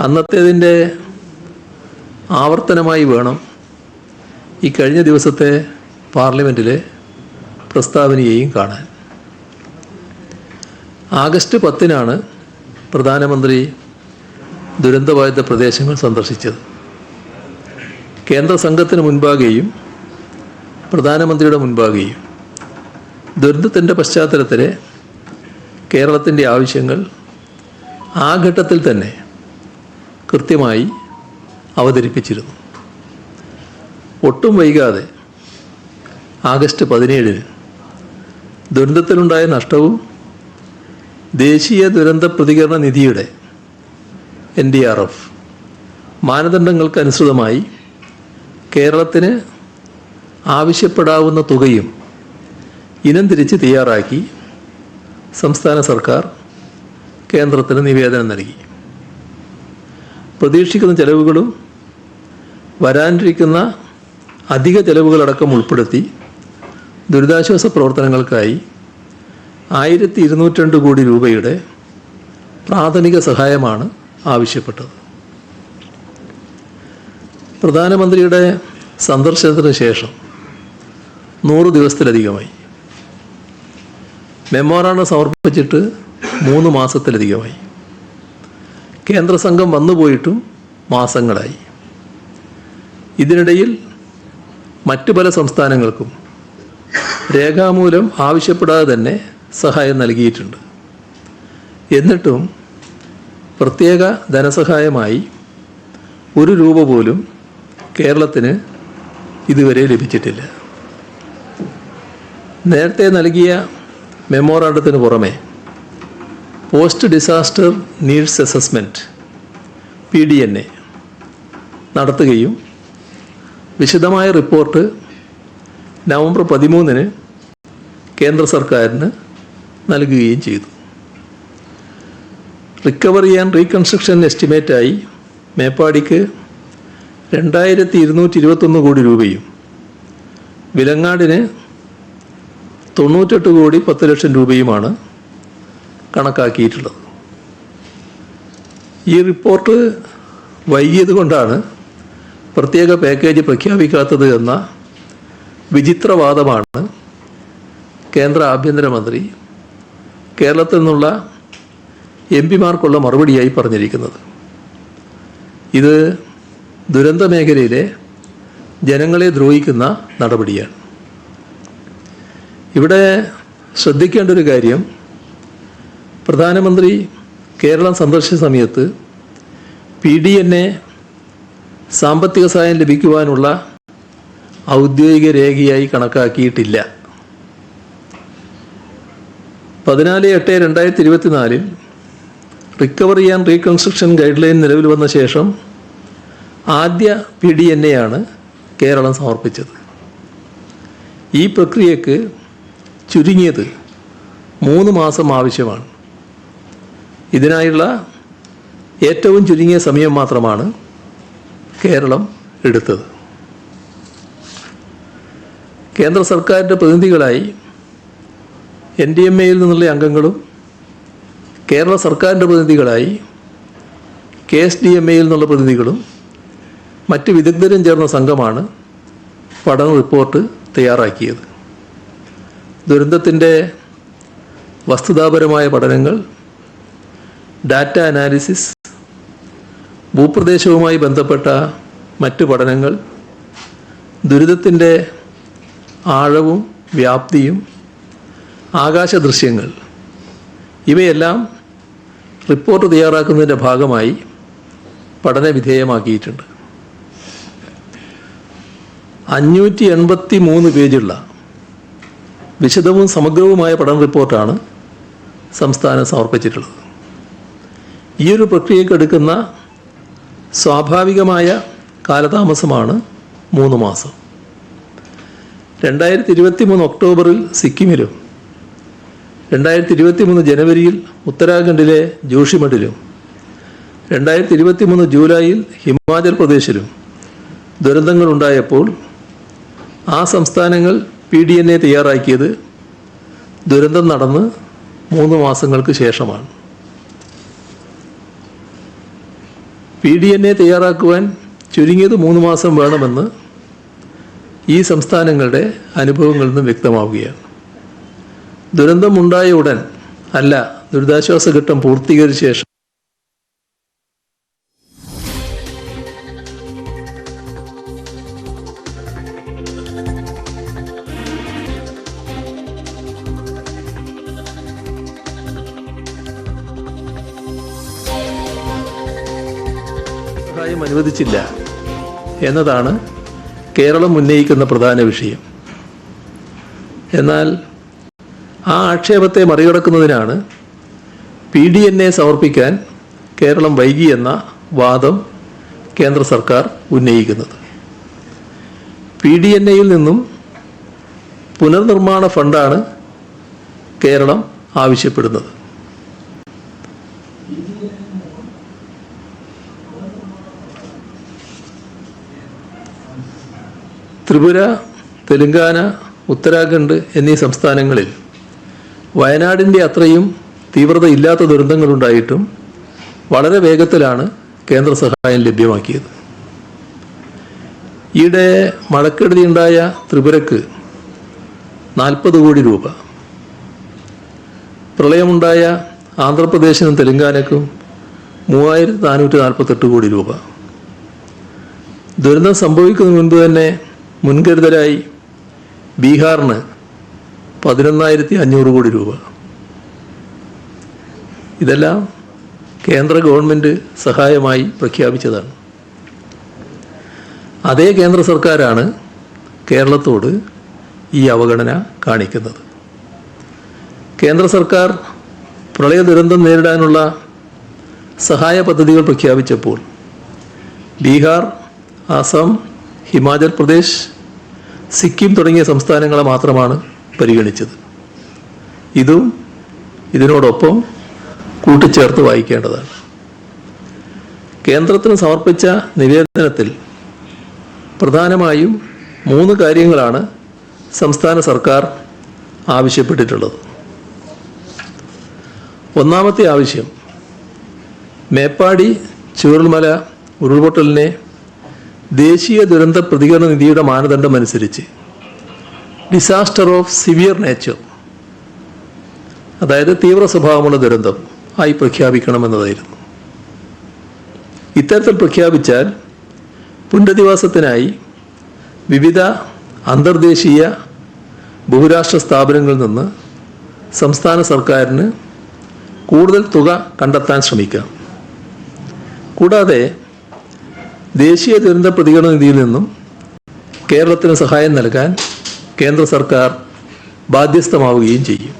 അന്നത്തേതിന്റെ ആവർത്തനമായി വേണം ഈ കഴിഞ്ഞ ദിവസത്തെ പാർലമെന്റിലെ പ്രസ്താവനയെയും കാണാൻ. ആഗസ്റ്റ് പത്തിനാണ് പ്രധാനമന്ത്രി ദുരന്തബാധിത പ്രദേശങ്ങൾ സന്ദർശിച്ചത്. കേന്ദ്ര സംഘത്തിന് മുൻപാകെയും പ്രധാനമന്ത്രിയുടെ മുൻപാകെയും. ദുരന്തത്തിന്റെ പശ്ചാത്തലത്തിലെ കേരളത്തിന്റെ ആവശ്യങ്ങൾ ആ ഘട്ടത്തിൽ തന്നെ കൃത്യമായി അവതരിപ്പിച്ചിരുന്നു. ഒട്ടും വൈകാതെ ആഗസ്റ്റ് പതിനേഴിന് ദുരന്തത്തിലുണ്ടായ നഷ്ടവും ദേശീയ ദുരന്ത പ്രതികരണ നിധിയുടെ എൻ ഡി ആർ എഫ് മാനദണ്ഡങ്ങൾക്കനുസൃതമായി കേരളത്തിന് ആവശ്യപ്പെടാവുന്ന തുകയും ഇനം തിരിച്ച് തയ്യാറാക്കി സംസ്ഥാന സർക്കാർ കേന്ദ്രത്തിന് നിവേദനം നൽകി. പ്രതീക്ഷിക്കുന്ന ചെലവുകളും വരാനിരിക്കുന്ന അധിക ചെലവുകളടക്കം ഉൾപ്പെടുത്തി ദുരിതാശ്വാസ പ്രവർത്തനങ്ങൾക്കായി ആയിരത്തി ഇരുന്നൂറ്റി കോടി രൂപയുടെ പ്രാഥമിക സഹായമാണ് ആവശ്യപ്പെട്ടത്. പ്രധാനമന്ത്രിയുടെ സന്ദർശനത്തിന് ശേഷം നൂറ് ദിവസത്തിലധികമായി. മെമ്മോറാണ്ടം സമർപ്പിച്ചിട്ട് മൂന്ന് മാസത്തിലധികമായി. കേന്ദ്ര സംഘം വന്നുപോയിട്ടും മാസങ്ങളായി. ഇതിനിടയിൽ മറ്റു പല സംസ്ഥാനങ്ങൾക്കും രേഖാമൂലം ആവശ്യപ്പെടാതെ തന്നെ സഹായം നൽകിയിട്ടുണ്ട്. എന്നിട്ടും പ്രത്യേക ധനസഹായമായി ഒരു രൂപ പോലും കേരളത്തിന് ഇതുവരെ ലഭിച്ചിട്ടില്ല. നേരത്തെ നൽകിയ മെമ്മോറാണ്ടത്തിന് പുറമെ post disaster needs assessment P D N A നടത്തുകയും വിശദമായ റിപ്പോർട്ട് നവംബർ പതിമൂന്നിന് കേന്ദ്ര സർക്കാരിന് നൽകുകയും ചെയ്തു. റിക്കവറി ആൻഡ് റീകൺസ്ട്രക്ഷൻ എസ്റ്റിമേറ്റായി മേപ്പാടിക്ക് രണ്ടായിരത്തി ഇരുന്നൂറ്റി ഇരുപത്തൊന്ന് കോടി രൂപയും വിലങ്ങാടിന് തൊണ്ണൂറ്റെട്ട് കോടി പത്ത് ലക്ഷം രൂപയുമാണ് കണക്കാക്കിയിട്ടുള്ളത്. ഈ റിപ്പോർട്ട് വൈകിയത് കൊണ്ടാണ് പ്രത്യേക പാക്കേജ് പ്രഖ്യാപിക്കാത്തത് എന്ന വിചിത്രവാദമാണ് കേന്ദ്ര ആഭ്യന്തരമന്ത്രി കേരളത്തിൽ നിന്നുള്ള എം പിമാർക്കുള്ള മറുപടിയായി പറഞ്ഞിരിക്കുന്നത്. ഇത് ദുരന്ത മേഖലയിലെ ജനങ്ങളെ ദ്രോഹിക്കുന്ന നടപടിയാണ്. ഇവിടെ ശ്രദ്ധിക്കേണ്ട ഒരു കാര്യം പ്രധാനമന്ത്രി കേരളം സന്ദർശിച്ച സമയത്ത് പി ഡി എൻ എ സാമ്പത്തിക സഹായം ലഭിക്കുവാനുള്ള ഔദ്യോഗിക രേഖയായി കണക്കാക്കിയിട്ടില്ല. പതിനാല് എട്ട് രണ്ടായിരത്തി ഇരുപത്തിനാലിൽ recovery and reconstruction guideline നിലവിൽ വന്ന ശേഷം ആദ്യ പി ഡി എൻ കേരളം സമർപ്പിച്ചത്. ഈ പ്രക്രിയക്ക് ചുരുങ്ങിയത് മൂന്ന് മാസം ആവശ്യമാണ്. ഇതിനായുള്ള ഏറ്റവും ചുരുങ്ങിയ സമയം മാത്രമാണ് കേരളം എടുത്തത്. കേന്ദ്ര സർക്കാരിന്റെ പ്രതിനിധികളായി എൻ ഡി എം എയിൽ നിന്നുള്ള അംഗങ്ങളും കേരള സർക്കാരിന്റെ പ്രതിനിധികളായി കെ എസ് ഡി എം എയിൽ നിന്നുള്ള പ്രതിനിധികളും മറ്റ് വിദഗ്ധരും ചേർന്ന സംഘമാണ് പഠന റിപ്പോർട്ട് തയ്യാറാക്കിയത്. ദുരന്തത്തിന്റെ വസ്തുതാപരമായ പഠനങ്ങൾ ഡാറ്റ അനാലിസിസ് ഭൂപ്രദേശവുമായി ബന്ധപ്പെട്ട മറ്റു പഠനങ്ങൾ ദുരിതത്തിന്റെ ആഴവും വ്യാപ്തിയും ആകാശ ദൃശ്യങ്ങൾ ഇവയെല്ലാം റിപ്പോർട്ട് തയ്യാറാക്കുന്നതിന്റെ ഭാഗമായി പഠന വിധേയമാക്കിയിട്ടുണ്ട്. അഞ്ഞൂറ്റി എൺപത്തി മൂന്ന് പേജുള്ള വിശദവും സമഗ്രവുമായ പഠന റിപ്പോർട്ടാണ് സംസ്ഥാനം സമർപ്പിച്ചിട്ടുള്ളത്. ഈ ഒരു പ്രക്രിയക്കെടുക്കുന്ന സ്വാഭാവികമായ കാലതാമസമാണ് മൂന്ന് മാസം. രണ്ടായിരത്തി ഇരുപത്തി മൂന്ന് ഒക്ടോബറിൽ സിക്കിമിലും രണ്ടായിരത്തി ഇരുപത്തി മൂന്ന് ജനുവരിയിൽ ഉത്തരാഖണ്ഡിലെ ജോഷിമഠിലും രണ്ടായിരത്തി ഇരുപത്തി മൂന്ന് ജൂലൈയിൽ ഹിമാചൽ പ്രദേശിലും ദുരന്തങ്ങളുണ്ടായപ്പോൾ ആ സംസ്ഥാനങ്ങൾ പി ഡി എൻ എ തയ്യാറാക്കിയത് ദുരന്തം നടന്ന് മൂന്ന് മാസങ്ങൾക്ക് ശേഷമാണ്. പി ഡി എൻ എ തയ്യാറാക്കുവാൻ ചുരുങ്ങിയത് മൂന്ന് മാസം വേണമെന്ന് ഈ സംസ്ഥാനങ്ങളുടെ അനുഭവങ്ങളിൽ നിന്നും വ്യക്തമാവുകയാണ്. ദുരന്തമുണ്ടായ ഉടൻ അല്ല ദുരിതാശ്വാസ ഘട്ടം പൂർത്തീകരിച്ച ശേഷം സഹായം അനുവദിച്ചില്ല എന്നതാണ് കേരളം ഉന്നയിക്കുന്ന പ്രധാന വിഷയം. എന്നാൽ ആ ആക്ഷേപത്തെ മറികടക്കുന്നതിനാണ് പി ഡി എൻ എ സമർപ്പിക്കാൻ കേരളം വൈകിയെന്ന വാദം കേന്ദ്ര സർക്കാർ ഉന്നയിക്കുന്നത്. പി ഡി എൻ എയിൽ നിന്നും പുനർനിർമ്മാണ ഫണ്ടാണ് കേരളം ആവശ്യപ്പെടുന്നത്. ത്രിപുര തെലുങ്കാന ഉത്തരാഖണ്ഡ് എന്നീ സംസ്ഥാനങ്ങളിൽ വയനാടിന്റെ അത്രയും തീവ്രത ഇല്ലാത്ത ദുരന്തങ്ങളുണ്ടായിട്ടും വളരെ വേഗത്തിലാണ് കേന്ദ്ര സഹായം ലഭ്യമാക്കിയത്. ഈയിടെ മഴക്കെടുതിയുണ്ടായ ത്രിപുരക്ക് നാൽപ്പത് കോടി രൂപ. പ്രളയമുണ്ടായ ആന്ധ്രാപ്രദേശിനും തെലങ്കാനക്കും മൂവായിരത്തി നാനൂറ്റി നാൽപ്പത്തെട്ട് കോടി രൂപ. ദുരന്തം സംഭവിക്കുന്നതിന് മുൻപ് തന്നെ മുൻകരുതലായി ബീഹാറിന് പതിനൊന്നായിരത്തി അഞ്ഞൂറ് കോടി രൂപ. ഇതെല്ലാം കേന്ദ്ര ഗവൺമെന്റ് സഹായമായി പ്രഖ്യാപിച്ചതാണ്. അതേ കേന്ദ്ര സർക്കാരാണ് കേരളത്തോട് ഈ അവഗണന കാണിക്കുന്നത്. കേന്ദ്ര സർക്കാർ പ്രളയ ദുരന്തം നേരിടാനുള്ള സഹായ പദ്ധതികൾ പ്രഖ്യാപിച്ചപ്പോൾ ബീഹാർ ആസാം ഹിമാചൽ പ്രദേശ് സിക്കിം തുടങ്ങിയ സംസ്ഥാനങ്ങളെ മാത്രമാണ് പരിഗണിച്ചത്. ഇതും ഇതിനോടൊപ്പം കൂട്ടിച്ചേർത്ത് വായിക്കേണ്ടതാണ്. കേന്ദ്രത്തിന് സമർപ്പിച്ച നിവേദനത്തിൽ പ്രധാനമായും മൂന്ന് കാര്യങ്ങളാണ് സംസ്ഥാന സർക്കാർ ആവശ്യപ്പെട്ടിട്ടുള്ളത്. ഒന്നാമത്തെ ആവശ്യം മേപ്പാടി ചൂരൽമല ഉരുൾപൊട്ടലിനെ ദേശീയ ദുരന്ത പ്രതികരണ നിധിയുടെ മാനദണ്ഡം അനുസരിച്ച് ഡിസാസ്റ്റർ ഓഫ് സിവിയർ നേച്ചർ അതായത് തീവ്ര സ്വഭാവമുള്ള ദുരന്തം ആയി പ്രഖ്യാപിക്കണമെന്നതായിരുന്നു. ഇത്തരത്തിൽ പ്രഖ്യാപിച്ചാൽ പുനരധിവാസത്തിനായി വിവിധ അന്തർദേശീയ ബഹുരാഷ്ട്ര സ്ഥാപനങ്ങളിൽ നിന്ന് സംസ്ഥാന സർക്കാരിന് കൂടുതൽ തുക കണ്ടെത്താൻ ശ്രമിക്കാം. കൂടാതെ ദേശീയ ദുരന്ത പ്രതികരണ നിധിയിൽ നിന്നും കേരളത്തിന് സഹായം നൽകാൻ കേന്ദ്ര സർക്കാർ ബാധ്യസ്ഥമാവുകയും ചെയ്യും.